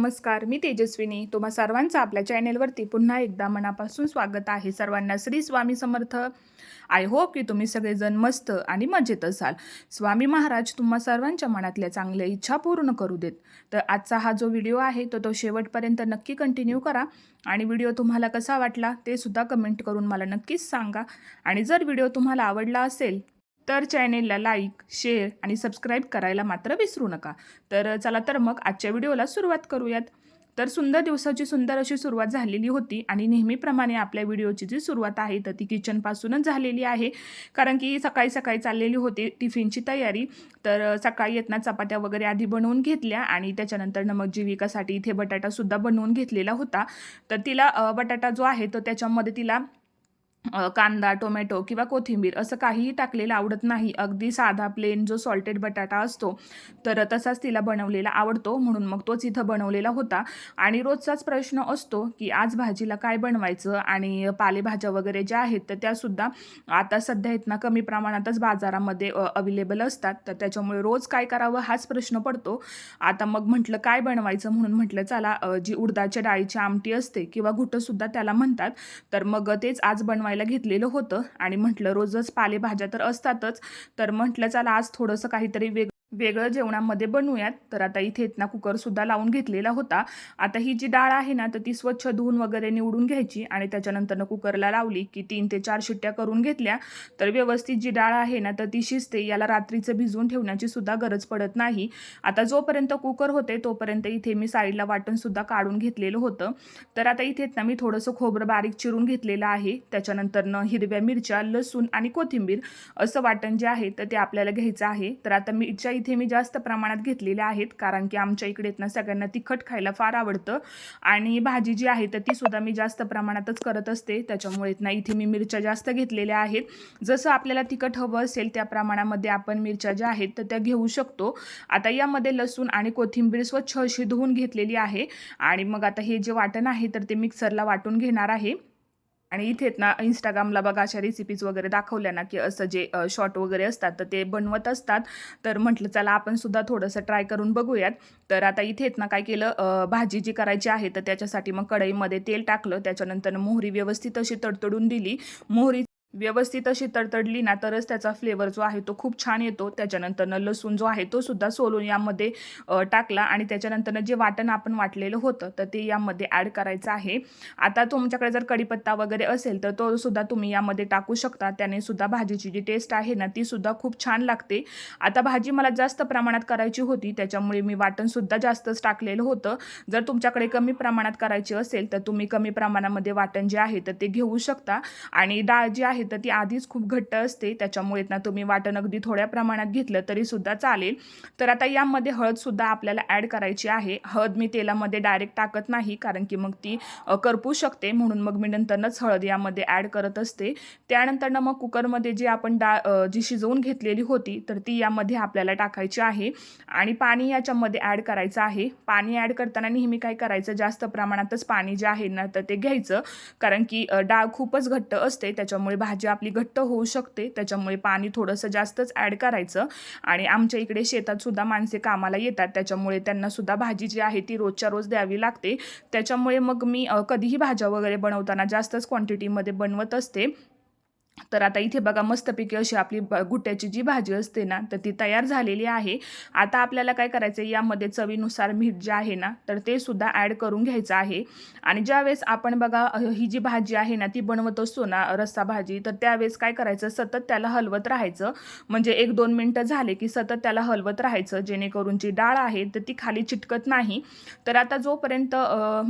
नमस्कार मी तेजस्विनी. तुम्हा सर्वांचं आपल्या चॅनेलवरती पुन्हा एकदा मनापासून स्वागत आहे. सर्वांना श्री स्वामी समर्थ. आय होप की तुम्ही सगळेजण मस्त आणि मजेत असाल. स्वामी महाराज तुम्हा सर्वांच्या मनातल्या चांगल्या इच्छा पूर्ण करू देत. तर आजचा हा जो व्हिडिओ आहे तो तो शेवटपर्यंत नक्की कंटिन्यू करा. आणि व्हिडिओ तुम्हाला कसा वाटला ते सुद्धा कमेंट करून मला नक्कीच सांगा. आणि जर व्हिडिओ तुम्हाला आवडला असेल तर चॅनेलला लाईक शेअर आणि सबस्क्राईब करायला मात्र विसरू नका. तर चला तर मग आजच्या व्हिडिओला सुरुवात करूयात. तर सुंदर दिवसाची सुंदर अशी सुरुवात झालेली होती आणि नेहमीप्रमाणे आपल्या व्हिडिओची जी सुरुवात आहे तर ती किचनपासूनच झालेली आहे. कारण की सकाळी सकाळी चाललेली होती टिफिनची तयारी. तर सकाळी येतना चपात्या वगैरे आधी बनवून घेतल्या आणि त्याच्यानंतर मग जीविकासाठी इथे बटाटासुद्धा बनवून घेतलेला होता. तर तिला बटाटा जो आहे तो त्याच्यामध्ये तिला कांदा टोमॅटो किंवा कोथिंबीर असं काहीही टाकलेलं आवडत नाही. अगदी साधा प्लेन जो सॉल्टेड बटाटा असतो तर तसाच तिला बनवलेला आवडतो. म्हणून मग तोच इथं बनवलेला होता. आणि रोजचाच प्रश्न असतो की आज भाजीला काय बनवायचं आणि पालेभाज्या वगैरे ज्या आहेत तर त्यासुद्धा आता सध्या आहेत कमी प्रमाणातच बाजारामध्ये अवेलेबल असतात. तर त्याच्यामुळे रोज काय करावं हाच प्रश्न पडतो. आता मग म्हटलं काय बनवायचं म्हणून म्हटलं चला जी उडदाच्या डाळीची आमटी असते किंवा घुटंसुद्धा त्याला म्हणतात. तर मग तेच आज बनवायला घेतलेलं होतं. आणि म्हटलं रोजच पालेभाज्या तर असतातच. तर म्हटलं चला आज थोडंसं काहीतरी वेग वेगळं जेवणामध्ये बनवूयात. तर आता इथे ना कुकरसुद्धा लावून घेतलेला होता. आता ही जी डाळ आहे ना तर ती स्वच्छ धुवून वगैरे निवडून घ्यायची आणि त्याच्यानंतरनं कुकरला लावली की तीन ते चार शिट्ट्या करून घेतल्या. तर व्यवस्थित जी डाळ आहे ना तर ती शिजते. याला रात्रीचं भिजवून ठेवण्याची सुद्धा गरज पडत नाही. आता जोपर्यंत कुकर होते तोपर्यंत इथे मी साईडला वाटणसुद्धा काढून घेतलेलं होतं. तर आता इथे ना मी थोडंसं खोबरं बारीक चिरून घेतलेलं आहे. त्याच्यानंतरनं हिरव्या मिरच्या लसूण आणि कोथिंबीर असं वाटण जे आहे तर ते आपल्याला घ्यायचं आहे. तर आता मिरच्या इथे मी जास्त प्रमाणात घेतलेल्या आहेत कारण की आमच्या इकडे ना सगळ्यांना तिखट खायला फार आवडतं. आणि भाजी जी आहे तर ती सुद्धा मी जास्त प्रमाणातच करत असते. त्याच्यामुळे ना इथे मी मिरच्या जास्त घेतलेल्या आहेत. जसं आपल्याला तिखट हवं असेल त्या प्रमाणामध्ये आपण मिरच्या ज्या आहेत तर त्या घेऊ शकतो. आता यामध्ये लसूण आणि कोथिंबीर स्वच्छ अशी धुवून घेतलेली आहे. आणि मग आता हे जे वाटण आहे तर ते मिक्सरला वाटून घेणार आहे. आणि इथेच ना इंस्टाग्रामला बघा अशा रेसिपीज वगैरे दाखवल्या ना की असं जे शॉर्ट वगैरे असतात तर ते बनवत असतात. तर म्हटलं चला आपण सुद्धा थोडंसं ट्राय करून बघूयात. तर आता इथेच ना काय केलं भाजी जी करायची आहे तर त्याच्यासाठी मग कढईमध्ये तेल टाकलं. त्याच्यानंतर मोहरी व्यवस्थित अशी तडतडून दिली. मोहरी व्यवस्थित अशी तडतडली ना तरच त्याचा फ्लेवर जो आहे तो खूप छान येतो. त्याच्यानंतरनं लसूण जो आहे तो सुद्धा सोलून यामध्ये टाकला आणि त्याच्यानंतरनं जे वाटण आपण वाटलेलं होतं तर ते यामध्ये ॲड करायचं आहे. आता तुमच्याकडे जर कढीपत्ता वगैरे असेल तर तो सुद्धा तुम्ही यामध्ये टाकू शकता. त्याने सुद्धा भाजीची जी टेस्ट आहे ना ती सुद्धा खूप छान लागते. आता भाजी मला जास्त प्रमाणात करायची होती त्याच्यामुळे मी वाटणसुद्धा जास्तच टाकलेलं होतं. जर तुमच्याकडे कमी प्रमाणात करायची असेल तर तुम्ही कमी प्रमाणामध्ये वाटण जे आहे तर ते घेऊ शकता. आणि डाळ जी आहे तर ती आधीच खूप घट्ट असते. त्याच्यामुळे ना तुम्ही वाटण अगदी थोड्या प्रमाणात घेतलं तरी सुद्धा चालेल. तर आता यामध्ये हळदसुद्धा आपल्याला ॲड करायची आहे. हळद मी तेलामध्ये डायरेक्ट टाकत नाही कारण की मग ती करपू शकते. म्हणून मग मी नंतरनंच हळद यामध्ये ॲड करत असते. त्यानंतरनं मग कुकरमध्ये जी आपण डाळ जी शिजवून घेतलेली होती तर ती यामध्ये आपल्याला टाकायची आहे. आणि पाणी याच्यामध्ये ॲड करायचं आहे. पाणी ॲड करताना नेहमी काय करायचं? जास्त प्रमाणातच पाणी जे आहे ना तर ते घ्यायचं. कारण की डाळ खूपच घट्ट असते. त्याच्यामुळे भाजी आपली घट्ट होऊ शकते त्याच्यामुळे पाणी थोडंसं जास्तच ॲड करायचं. आणि आमच्या इकडे शेतात सुद्धा माणसे कामाला येतात त्याच्यामुळे त्यांना सुद्धा भाजी जी आहे ती रोजच्या रोज द्यावी लागते. त्याच्यामुळे मग मी कधीही भाज्या वगैरे बनवताना जास्तच क्वांटिटीमध्ये बनवत असते. तर आता इथे बघा मस्तपैकी अशी आपली ब- गुट्याची जी भाजी असते ना तर ती तयार झालेली आहे. आता आपल्याला काय करायचं आहे यामध्ये चवीनुसार मीठ जे आहे ना तर ते सुद्धा ॲड करून घ्यायचं आहे. आणि ज्यावेळेस आपण बघा ही जी भाजी आहे ना ती बनवत असतो ना रस्सा भाजी तर त्यावेळेस काय करायचं सतत त्याला हलवत राहायचं. म्हणजे एक दोन मिनटं झाले की सतत त्याला हलवत राहायचं जेणेकरून जी डाळ आहे तर ती खाली चिटकत नाही. तर आता जोपर्यंत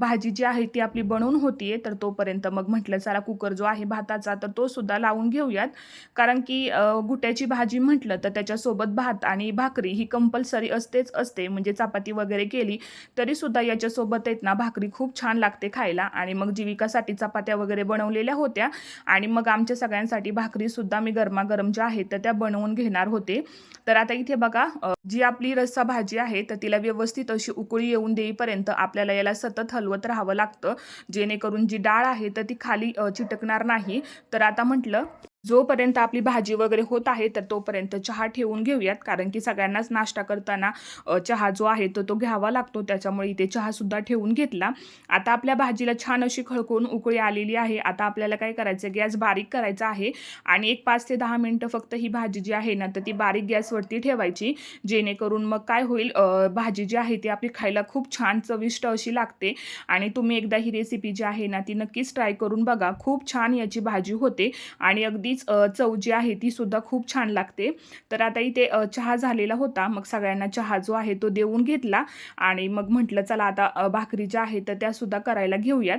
भाजी जी आहे ती आपली बनवून होतीये तर तोपर्यंत मग म्हटलं चला कुकर जो आहे भाताचा तर तो सुद्धा लावून घेऊयात. कारण की गुट्याची भाजी म्हटलं तर त्याच्यासोबत भात आणि भाकरी ही कंपल्सरी असतेच असते. म्हणजे चपाती वगैरे केली तरी सुद्धा याच्यासोबत आहेत ना भाकरी खूप छान लागते खायला. आणि मग जीविकासाठी चपात्या वगैरे बनवलेल्या होत्या. आणि मग आमच्या सगळ्यांसाठी भाकरीसुद्धा मी गरमागरम ज्या आहेत तर त्या बनवून घेणार होते. तर आता इथे बघा जी आपली रस्सा भाजी आहे तर तिला व्यवस्थित अशी उकळी येऊन देईपर्यंत आपल्याला याला सतत हलवत राहावं लागतं. जेणेकरून जी डाळ आहे तर ती खाली चिटकणार नाही. तर आता म्हटलं जोपर्यंत आपली भाजी वगैरे होत आहे तर तोपर्यंत चहा ठेवून घेऊयात. कारण की सगळ्यांनाच नाश्ता करताना चहा जो आहे तो तो घ्यावा लागतो. त्याच्यामुळे इथे चहासुद्धा ठेवून घेतला. आता आपल्या भाजीला छान अशी खळकून उकळी आलेली आहे. आता आपल्याला काय करायचं गॅस बारीक करायचा आहे. आणि एक पाच ते दहा मिनटं फक्त ही भाजी जी आहे ना तर ती बारीक गॅसवरती ठेवायची. जेणेकरून मग काय होईल भाजी जी आहे ती आपली खायला खूप छान चविष्ट अशी लागते. आणि तुम्ही एकदा ही रेसिपी जी आहे ना ती नक्कीच ट्राय करून बघा. खूप छान याची भाजी होते. आणि अगदी अ, चव जी आहे ती सुद्धा खूप छान लागते. तर आता इथे चहा झालेला होता. मग सगळ्यांना चहा जो आहे तो देऊन घेतला आणि मग म्हटलं चला आता भाकरी ज्या आहेत तर त्यासुद्धा करायला घेऊयात.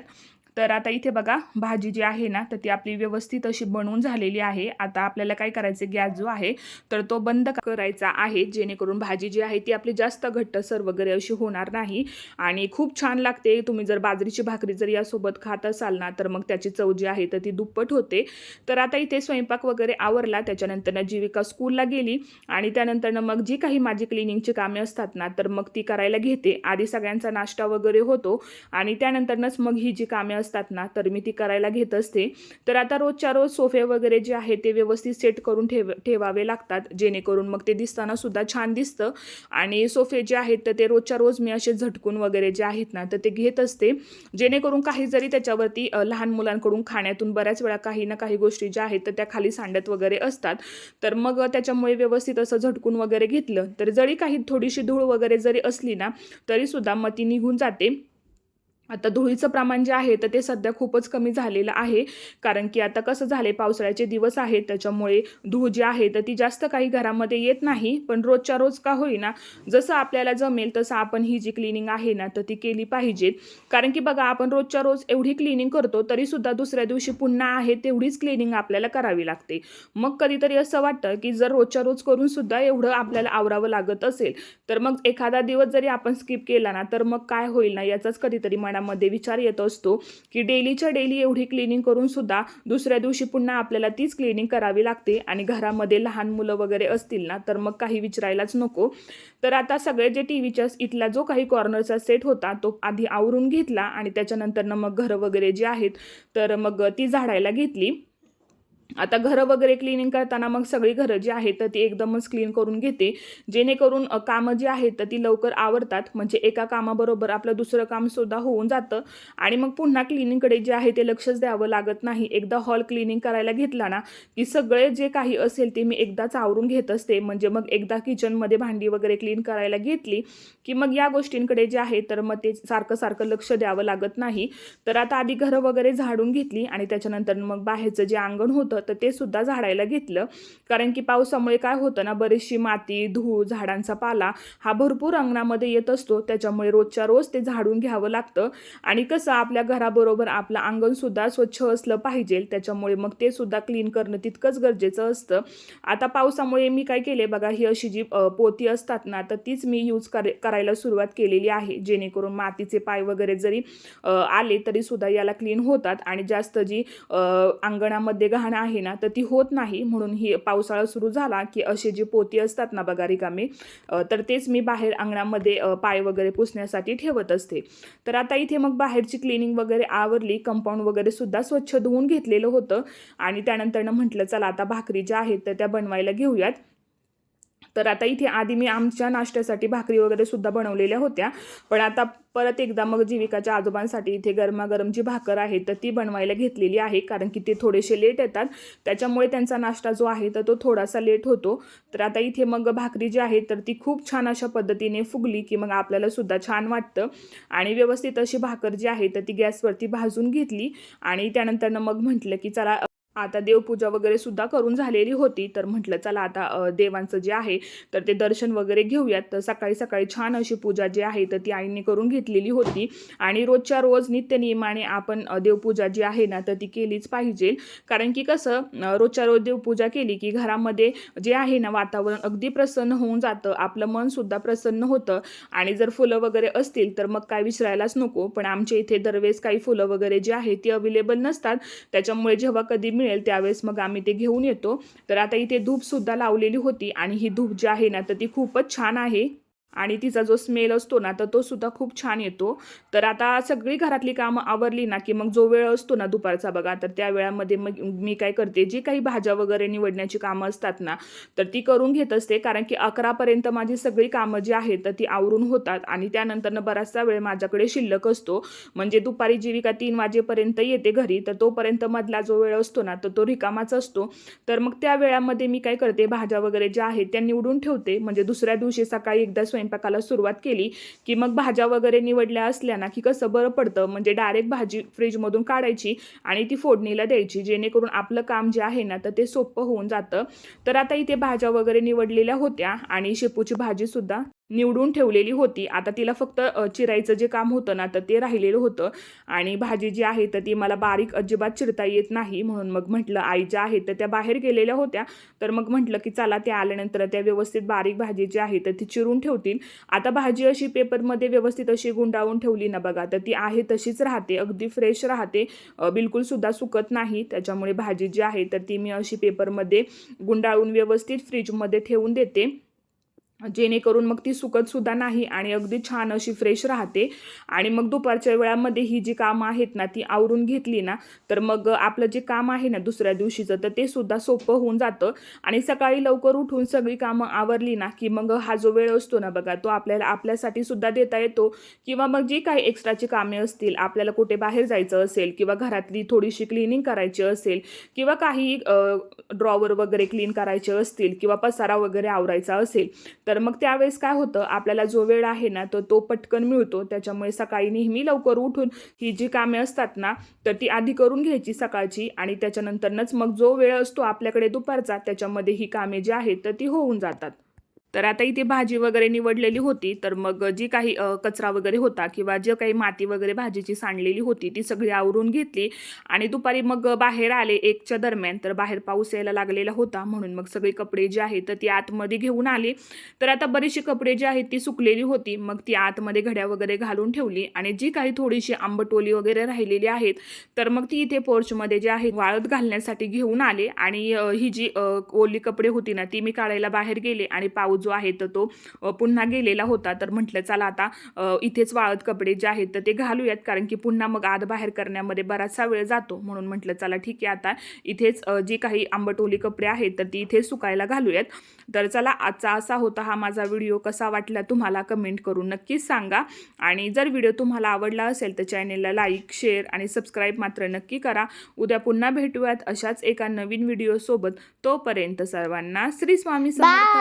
तर आता इथे बघा भाजी जी आहे ना तर ती आपली व्यवस्थित अशी बनवून झालेली आहे. आता आपल्याला काय करायचं गॅस जो आहे तर तो बंद करायचा आहे. जेणेकरून भाजी जी आहे ती आपली जास्त घट्टसर वगैरे अशी होणार नाही. आणि खूप छान लागते. तुम्ही जर बाजरीची भाकरी जर यासोबत खात असाल ना तर मग त्याची चव जी आहे तर ती दुप्पट होते. तर आता इथे स्वयंपाक वगैरे आवरला. त्याच्यानंतर जीविका स्कूलला गेली. आणि त्यानंतर मग जी काही माझी क्लिनिंगची कामे असतात ना तर मग ती करायला घेते. आधी सगळ्यांचा नाश्ता वगैरे होतो. आणि त्यानंतरनंच मग ही जी कामे असतात ना तर मी ती करायला घेत असते. तर आता रोजच्या रोज सोफे वगैरे जे आहे ते व्यवस्थित सेट करून ठेव ठेवावे लागतात. जेणेकरून मग ते दिसताना सुद्धा छान दिसतं. आणि सोफे जे आहेत तर ते रोजच्या रोज मी असे झटकून वगैरे जे आहेत ना तर ते घेत असते. जेणेकरून काही जरी त्याच्यावरती लहान मुलांकडून खाण्यातून बऱ्याच वेळा काही ना काही गोष्टी ज्या आहेत तर त्या खाली सांडत वगैरे असतात. तर मग त्याच्यामुळे व्यवस्थित असं झटकून वगैरे घेतलं तर जरी काही थोडीशी धूळ वगैरे जरी असली ना तरीसुद्धा मग ती निघून जाते. आता धुळीचं प्रमाण जे आहे तर ते सध्या खूपच कमी झालेलं आहे. कारण की आता कसं झाले पावसाळ्याचे दिवस आहेत त्याच्यामुळे धूळ जी आहे तर ती जास्त काही घरामध्ये येत नाही. पण रोजच्या रोज का होईना जसं आपल्याला जमेल तसं आपण ही जी क्लिनिंग आहे ना तर ती केली पाहिजे कारण की बघा आपण रोजच्या रोज एवढी क्लिनिंग करतो तरीसुद्धा दुसऱ्या दिवशी पुन्हा आहे तेवढीच क्लिनिंग आपल्याला करावी लागते. मग कधीतरी असं वाटतं की जर रोजच्या रोज करून सुद्धा एवढं आपल्याला आवरावं लागत असेल तर मग एखादा दिवस जरी आपण स्किप केला ना तर मग काय होईल ना याचाच कधीतरी मनामध्ये विचार येत असतो की डेलीच्या डेली एवढी क्लिनिंग करून सुद्धा दुसऱ्या दिवशी पुन्हा आपल्याला तीच क्लिनिंग करावी लागते आणि घरामध्ये लहान मुलं वगैरे असतील ना तर मग काही विचारायलाच नको. तर आता सगळे जे टी व्हीच्या इथला जो काही कॉर्नरचा सेट होता तो आधी आवरून घेतला आणि त्याच्यानंतरनं मग घरं वगैरे जे आहेत तर मग ती झाडायला घेतली. आता घरं वगैरे क्लिनिंग करताना मग सगळी घरं जी आहेत तर ती एकदमच क्लीन करून घेते. जेणेकरून कामं जी आहेत तर ती लवकर आवरतात. म्हणजे एका कामाबरोबर आपलं दुसरं कामसुद्धा होऊन जातं. आणि मग पुन्हा क्लिनिंगकडे जे आहे ते लक्षच द्यावं लागत नाही. एकदा हॉल क्लिनिंग करायला घेतला ना की सगळे जे काही असेल ते मी एकदाच आवरून घेत असते. म्हणजे मग एकदा किचनमध्ये भांडी वगैरे क्लीन करायला घेतली की मग या गोष्टींकडे जे आहे तर मग ते सारखं सारखं लक्ष द्यावं लागत नाही. तर आता आधी घरं वगैरे झाडून घेतली आणि त्याच्यानंतर मग बाहेरचं जे अंगण होतं तर ते सुद्धा झाडायला घेतलं. कारण की पावसामुळे काय होतं ना बरीचशी माती धूळ झाडांचा पाला हा भरपूर अंगणामध्ये येत असतो. त्याच्यामुळे रोजच्या रोज ते झाडून घ्यावं लागतं. आणि कसं आपल्या घराबरोबर आपलं अंगणसुद्धा स्वच्छ असलं पाहिजे. त्याच्यामुळे मग ते सुद्धा क्लीन करणं तितकंच गरजेचं असतं. आता पावसामुळे मी काय केले बघा ही अशी जी पोती असतात ना तर तीच मी यूज कर करायला सुरुवात केलेली आहे. जेणेकरून मातीचे पाय वगैरे जरी आले तरी सुद्धा याला क्लीन होतात. आणि जास्त जी अंगणामध्ये घाण आहे ना तर ती होत नाही. म्हणून ही पावसाळा सुरू झाला की असे जे पोती असतात ना बघा रिकामी तर तेच मी बाहेर अंगणामध्ये पाय वगैरे पुसण्यासाठी ठेवत असते. तर आता इथे मग बाहेरची क्लिनिंग वगैरे आवरली कंपाऊंड वगैरे सुद्धा स्वच्छ धुवून घेतलेलं होतं. आणि त्यानंतरनं म्हटलं चला आता भाकरी ज्या आहेत तर त्या बनवायला घेऊयात. तर आता इथे आधी मी आमच्या नाश्त्यासाठी भाकरी वगैरे सुद्धा बनवलेल्या होत्या. पण आता परत एकदा मग जीविकाच्या आजोबांसाठी इथे गरमागरम जी भाकर आहे तर ती बनवायला घेतलेली आहे. कारण की ते थोडेसे लेट येतात. त्याच्यामुळे त्यांचा नाश्ता जो आहे तर तो थोडासा लेट होतो. तर आता इथे मग भाकरी जी आहे तर ती खूप छान अशा पद्धतीने फुगली की मग आपल्याला सुद्धा छान वाटतं. आणि व्यवस्थित अशी भाकर जी आहे तर ती गॅसवरती भाजून घेतली. आणि त्यानंतरनं मग म्हटलं की चला आता देवपूजा वगैरे सुद्धा करून झालेली होती. तर म्हटलं चला आता देवांचं जे आहे तर ते दर्शन वगैरे घेऊयात. तर सकाळी सकाळी छान अशी पूजा जी आहे तर ती आईने करून घेतलेली होती. आणि रोजच्या रोज नित्यनियमाने आपण देवपूजा जी आहे ना तर ती केलीच पाहिजे. कारण की कसं रोजच्या रोज देवपूजा केली की घरामध्ये जे आहे ना वातावरण अगदी प्रसन्न होऊन जातं. आपलं मनसुद्धा प्रसन्न होतं. आणि जर फुलं वगैरे असतील तर मग काय विसरायलाच नको. पण आमच्या इथे दरवेळेस काही फुलं वगैरे जी आहे ती अवेलेबल नसतात. त्याच्यामुळे जेव्हा कधी मिळ मिळेल त्यावेळेस मग आम्ही ते घेऊन येतो. तर आता इथे धूप सुद्धा लावलेली होती आणि ही धूप जी आहे ना तर ती खूपच छान आहे. आणि तिचा जो स्मेल असतो ना तर तो सुद्धा खूप छान येतो. तर आता सगळी घरातली कामं आवरली ना की मग जो वेळ असतो ना दुपारचा बघा तर त्या वेळामध्ये मग मी काय करते जी काही भाज्या वगैरे निवडण्याची कामं असतात ना तर ती करून घेत असते. कारण की अकरापर्यंत माझी सगळी कामं जी आहेत तर ती आवरून होतात. आणि त्यानंतरनं बराचसा वेळ माझ्याकडे शिल्लक असतो. म्हणजे दुपारी जीविका तीन वाजेपर्यंत येते घरी तर तोपर्यंत मधला जो वेळ असतो ना तर तो रिकामाच असतो. तर मग त्या वेळामध्ये मी काय करते भाज्या वगैरे ज्या आहेत त्या निवडून ठेवते. म्हणजे दुसऱ्या दिवशी सकाळी एकदा स्वयं स्वयंपाकाला सुरुवात केली की मग भाज्या वगैरे निवडल्या असल्या ना की कसं बरं पडतं. म्हणजे डायरेक्ट भाजी फ्रीजमधून काढायची आणि ती फोडणीला द्यायची. जेणेकरून आपलं काम जे आहे ना तर ते सोपं होऊन जातं. तर आता इथे भाज्या वगैरे निवडलेल्या होत्या आणि शेपूची भाजीसुद्धा निवडून ठेवलेली होती. आता तिला फक्त चिरायचं जे काम होतं ना तर ते राहिलेलं होतं. आणि भाजी जी आहे तर ती मला बारीक अजिबात चिरता येत नाही. म्हणून मग म्हटलं आई ज्या आहेत तर त्या बाहेर गेलेल्या होत्या. तर मग म्हटलं की चला त्या आल्यानंतर त्या व्यवस्थित बारीक भाजी जी आहे तर ती चिरून ठेवतील. आता भाजी अशी पेपरमध्ये व्यवस्थित अशी गुंडाळून ठेवली ना बघा तर ती आहे तशीच राहते. अगदी फ्रेश राहते. बिलकुलसुद्धा सुकत नाही. त्याच्यामुळे भाजी जी आहे तर ती मी अशी पेपरमध्ये गुंडाळून व्यवस्थित फ्रीजमध्ये ठेवून देते. जेणेकरून मग ती सुकतसुद्धा नाही आणि अगदी छान अशी फ्रेश राहते. आणि मग दुपारच्या वेळामध्ये ही जी कामं आहेत ना ती आवरून घेतली ना तर मग आपलं जे काम आहे ना दुसऱ्या दिवशीचं तर ते सुद्धा सोपं होऊन जातं. आणि सकाळी लवकर उठून सगळी कामं आवरली ना की मग हा जो वेळ असतो ना बघा तो आपल्याला आपल्यासाठी सुद्धा देता येतो. किंवा मग जी काही एक्स्ट्राची कामे असतील आपल्याला कुठे बाहेर जायचं असेल किंवा घरातली थोडीशी क्लिनिंग करायची असेल किंवा काही ड्रॉवर वगैरे क्लीन करायचे असतील किंवा पसारा वगैरे आवरायचा असेल तर मग त्यावेळेस काय होतं? आपल्याला जो वेळ आहे ना तर तो पटकन मिळतो. त्याच्यामुळे सकाळी नेहमी लवकर उठून ही जी कामे असतात ना तर ती आधी करून घ्यायची सकाळची आणि त्याच्यानंतरनंच मग जो वेळ असतो आपल्याकडे दुपारचा त्याच्यामध्ये ही कामे जी आहेत तर ती होऊन जातात. तर आता इथे भाजी वगैरे निवडलेली होती तर मग जी काही कचरा वगैरे होता किंवा जे काही माती वगैरे भाजीची सांडलेली होती ती सगळी आवरून घेतली आणि दुपारी मग बाहेर आले एकच्या दरम्यान. तर बाहेर पाऊस यायला लागलेला होता म्हणून मग सगळे कपडे जे आहेत तर ती आतमध्ये घेऊन आली. तर आता बरीचशी कपडे जी आहेत ती सुकलेली होती. मग ती आतमध्ये घड्या वगैरे घालून ठेवली आणि जी काही थोडीशी आंबटोली वगैरे राहिलेली आहेत तर मग ती इथे पोर्चमध्ये जे आहे वाळत घालण्यासाठी घेऊन आले आणि ही जी ओली कपडे होती ना ती मी काढायला बाहेर गेले आणि पाऊस जो आहे तर तो पुन्हा गेलेला होता. तर म्हटलं चला आता इथेच वाळत कपडे जे आहेत तर ते घालूयात कारण की पुन्हा मग आत बाहेर करण्यामध्ये बराचसा वेळ जातो. म्हणून म्हटलं चला ठीक आहे आता इथेच जी काही आंबटोली कपडे आहेत तर ती इथेच सुकायला घालूयात. तर चला आजचा असा होता हा माझा व्हिडिओ. कसा वाटला तुम्हाला कमेंट करून नक्कीच सांगा. आणि जर व्हिडिओ तुम्हाला आवडला असेल तर चॅनेलला लाईक शेअर आणि सबस्क्राईब मात्र नक्की करा. उद्या पुन्हा भेटूयात अशाच एका नवीन व्हिडिओसोबत. तोपर्यंत सर्वांना श्री स्वामी समर्थ.